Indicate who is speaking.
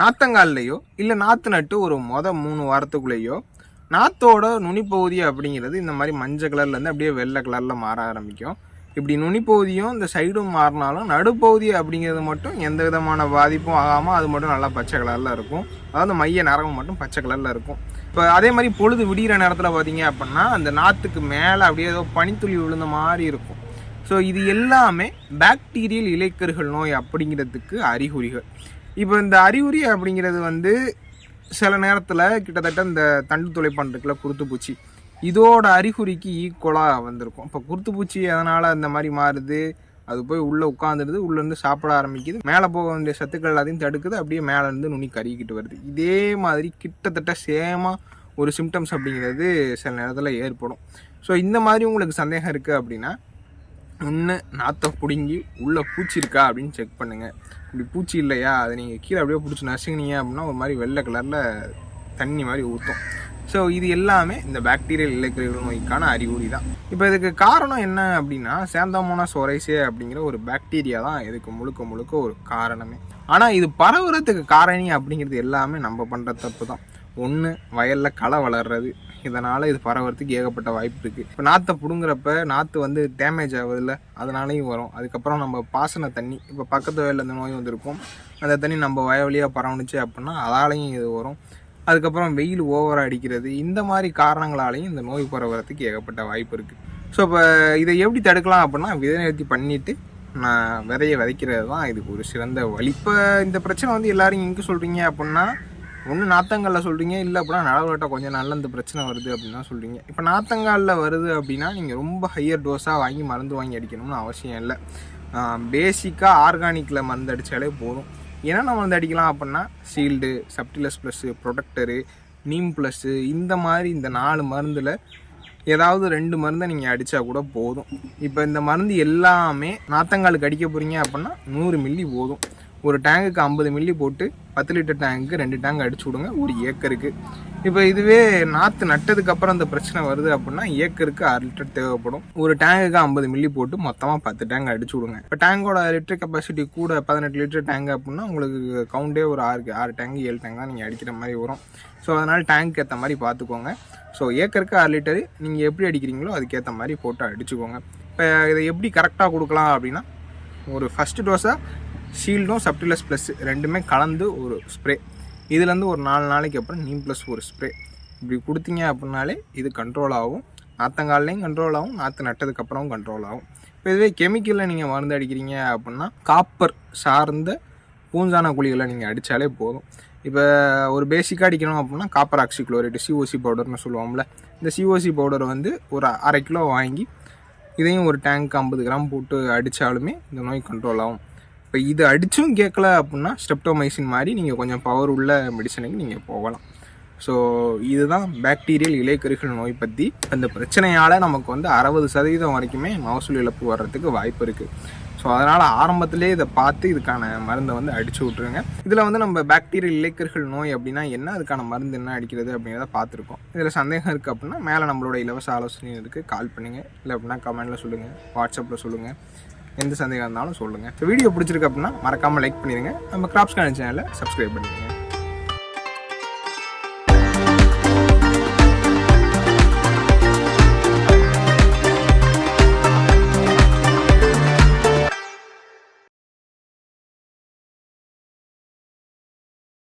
Speaker 1: நாத்தங்கால்லையோ இல்லை நாற்று நட்டு ஒரு மொத மூணு வாரத்துக்குள்ளேயோ நாத்தோட நுனிப்பகுதி அப்படிங்கிறது இந்த மாதிரி மஞ்சள் கலர்லேருந்து அப்படியே வெள்ளை கலரில் மாற ஆரம்பிக்கும். இப்படி நுனிப்பகுதியும் இந்த சைடும் மாறினாலும் நடுப்பகுதி அப்படிங்கிறது மட்டும் எந்த விதமான பாதிப்பும் ஆகாமல் அது மட்டும் நல்லா பச்சை கலரில் இருக்கும். அதாவது மைய நரகம் மட்டும் பச்சை கலரில் இருக்கும். இப்போ அதே மாதிரி பொழுது விடிகிற நேரத்தில் பார்த்தீங்க அப்படின்னா அந்த நாற்றுக்கு மேலே அப்படியே ஏதோ பனித்துளி விழுந்த மாதிரி இருக்கும். ஸோ இது எல்லாமே பாக்டீரியல் இலைக்கருகள் நோய் அப்படிங்கிறதுக்கு அறிகுறிகள். இப்போ இந்த அறிகுறி அப்படிங்கிறது வந்து சில நேரத்தில் கிட்டத்தட்ட இந்த தண்டு துளைப்பான் இருக்குல்ல குருத்துப்பூச்சி இதோட அறிகுறிக்கு ஈக்குவலாக வந்திருக்கும். இப்போ குருத்துப்பூச்சி அதனால் அந்த மாதிரி மாறுது? அது போய் உள்ளே உட்காந்துருது உள்ளேருந்து சாப்பிட ஆரம்பிக்குது. மேலே போக வேண்டிய சத்துக்கள் எல்லாத்தையும் தடுக்குது அப்படியே மேலேருந்து நுனி கருகிக்கிட்டு வருது. இதே மாதிரி கிட்டத்தட்ட சேமாக ஒரு சிம்டம்ஸ் அப்படிங்கிறது சில நேரத்தில் ஏற்படும். ஸோ இந்த மாதிரி உங்களுக்கு சந்தேகம் இருக்குது அப்படின்னா ஒன்று நாற்றை பிடுங்கி உள்ளே பூச்சி இருக்கா அப்படின்னு செக் பண்ணுங்கள் இப்படி பூச்சி இல்லையா? அதை நீங்கள் கீழே அப்படியே பிடிச்சி நசுங்கினீங்க அப்படின்னா ஒரு மாதிரி வெள்ளை கலரில் தண்ணி மாதிரி ஊற்றும் ஸோ இது எல்லாமே இந்த பாக்டீரியல் இலக்கிற நோய்க்கான அறிகுறி தான் இப்போ இதுக்கு காரணம் என்ன அப்படின்னா சேந்தமோனா சோரைசே அப்படிங்கிற ஒரு பாக்டீரியா தான் இதுக்கு முழுக்க முழுக்க ஒரு காரணமே. ஆனால் இது பரவுறதுக்கு காரணி அப்படிங்கிறது எல்லாமே நம்ம பண்ணுற தப்பு தான் ஒன்று வயலில் களை வளர்றது. இதனால் இது பரவறதுக்கு ஏகப்பட்ட வாய்ப்பு இருக்குது இப்போ நாற்றை பிடுங்குறப்ப நாற்று வந்து டேமேஜ் ஆகுதுல்ல அதனாலையும் வரும். அதுக்கப்புறம் நம்ம பாசன தண்ணி இப்போ பக்கத்து வயலில் இந்த நோய் வந்திருக்கும். அந்த தண்ணி நம்ம வய வழியாக பரவுனுச்சு அப்படின்னா அதாலையும் இது வரும். அதுக்கப்புறம் வெயில் ஓவராக அடிக்கிறது. இந்த மாதிரி காரணங்களாலையும் இந்த நோய் பரவுறதுக்கு ஏகப்பட்ட வாய்ப்பு இருக்குது ஸோ இப்போ இதை எப்படி தடுக்கலாம் அப்படின்னா விதை நிறுத்தி பண்ணிவிட்டு நான் விதையை விதைக்கிறது தான் இதுக்கு ஒரு சிறந்த வழி. இப்போ இந்த பிரச்சனை வந்து எல்லோரும் எங்கே சொல்கிறீங்க அப்படின்னா ஒன்று நாத்தங்கால்ல சொல்கிறீங்க இல்லை அப்படின்னா நடவுலட்ட கொஞ்சம் நல்ல இந்த பிரச்சனை வருது அப்படின்னு தான் சொல்கிறீங்க இப்போ நாத்தங்காலில் வருது அப்படின்னா நீங்கள் ரொம்ப ஹையர் டோஸாக வாங்கி மருந்து வாங்கி அடிக்கணும்னு அவசியம் இல்லை. பேசிக்காக ஆர்கானிக்கில் மருந்து அடித்தாலே போதும். என்னென்ன மருந்து அடிக்கலாம் அப்படின்னா shield subtilis plus protector neem plus இந்த மாதிரி இந்த நாலு மருந்தில் ஏதாவது ரெண்டு மருந்தை நீங்கள் அடித்தா கூட போதும். இப்போ இந்த மருந்து எல்லாமே நாத்தங்காலுக்கு அடிக்க போகிறீங்க அப்படின்னா நூறு மில்லி போதும். ஒரு டேங்குக்கு ஐம்பது மில்லி போட்டு பத்து லிட்டர் டேங்குக்கு ரெண்டு டேங்க் அடிச்சு விடுங்க ஒரு ஏக்கருக்கு. இப்போ இதுவே நாற்று நட்டதுக்கப்புறம் அந்த இந்த பிரச்சனை வருது அப்படின்னா ஏக்கருக்கு அரை லிட்டர் தேவைப்படும். ஒரு டேங்குக்கு ஐம்பது மில்லி போட்டு மொத்தமாக பத்து டேங்க் அடிச்சு விடுங்க. இப்போ டேங்கோட லிட்டர் கெப்பாசிட்டி கூட பதினெட்டு லிட்டர் டேங்க் அப்படின்னா உங்களுக்கு கவுண்டே ஒரு ஆறு ஆறு டேங்க் ஏழு டேங்க் தான் நீங்கள் அடிக்கிற மாதிரி வரும். ஸோ அதனால் டேங்க் ஏற்ற மாதிரி பார்த்துக்கோங்க ஸோ ஏக்கருக்கு அரை லிட்டரு நீங்கள் எப்படி அடிக்கிறீங்களோ அதுக்கேற்ற மாதிரி போட்டு அடிச்சுக்கோங்க. இப்போ இதை எப்படி கரெக்டாக கொடுக்கலாம் அப்படின்னா ஒரு ஃபஸ்ட்டு டோஸாக ஷீல்டும் சப்டிலஸ் ப்ளஸ் ரெண்டுமே கலந்து ஒரு ஸ்ப்ரே இதுலேருந்து ஒரு நாலு நாளைக்கு அப்புறம் நீம் ப்ளஸ் ஒரு ஸ்ப்ரே இப்படி கொடுத்தீங்க அப்படின்னாலே இது கண்ட்ரோல் ஆகும். நாத்தங்கால்லையும் கண்ட்ரோல் ஆகும். நாற்று நட்டதுக்கப்புறமும் கண்ட்ரோல் ஆகும். இப்போ இதுவே கெமிக்கலில் நீங்கள் மருந்து அடிக்கிறீங்க அப்படின்னா காப்பர் சார்ந்த பூஞ்சான குழிகளை நீங்கள் அடித்தாலே போதும். இப்போ ஒரு பேசிக்காக அடிக்கணும் அப்படின்னா காப்பர் ஆக்சி ஆக்சிக்ளோரேட் சிஓசி பவுடர்னு சொல்லுவோம்ல. இந்த சிஓசி பவுடர் வந்து ஒரு அரை கிலோ வாங்கி இதையும் ஒரு டேங்க் ஐம்பது கிராம் போட்டு அடித்தாலுமே இந்த நோய் கண்ட்ரோல் ஆகும். இப்போ இது அடித்தும் கேட்கல அப்படின்னா ஸ்டெப்டோமைசின் மாதிரி நீங்கள் கொஞ்சம் பவர் உள்ள மெடிசனுக்கு நீங்கள் போகலாம். ஸோ இதுதான் பாக்டீரியல் இலைக்கருகள் நோய் பற்றி அந்த பிரச்சனையால் நமக்கு வந்து அறுபது சதவீதம் வரைக்குமே மகசூல் இழப்பு வர்றதுக்கு வாய்ப்பு இருக்குது ஸோ அதனால் ஆரம்பத்திலே இதை பார்த்து இதுக்கான மருந்தை வந்து அடித்து விட்ருங்க இதில் வந்து நம்ம பாக்டீரியல் இலைக்கர்கள் நோய் அப்படின்னா என்ன? அதுக்கான மருந்து என்ன அடிக்கிறது அப்படிங்கிறத பார்த்துருக்கோம். இதில் சந்தேகம் இருக்குது அப்படின்னா மேலே நம்மளோட இலவச ஆலோசனை இருக்குது கால் பண்ணுங்கள் இல்லை அப்படின்னா கமெண்ட்டில் சொல்லுங்கள் வாட்ஸ்அப்பில் சொல்லுங்கள் எந்த சந்தேகம் இருந்தாலும் சொல்லுங்கள் வீடியோ பிடிச்சிருக்கு அப்படின்னா மறக்காமல் லைக் பண்ணிடுங்க நம்ம கிராப்ஸ் சேனலை சப்ஸ்கிரைப் பண்ணிடுங்க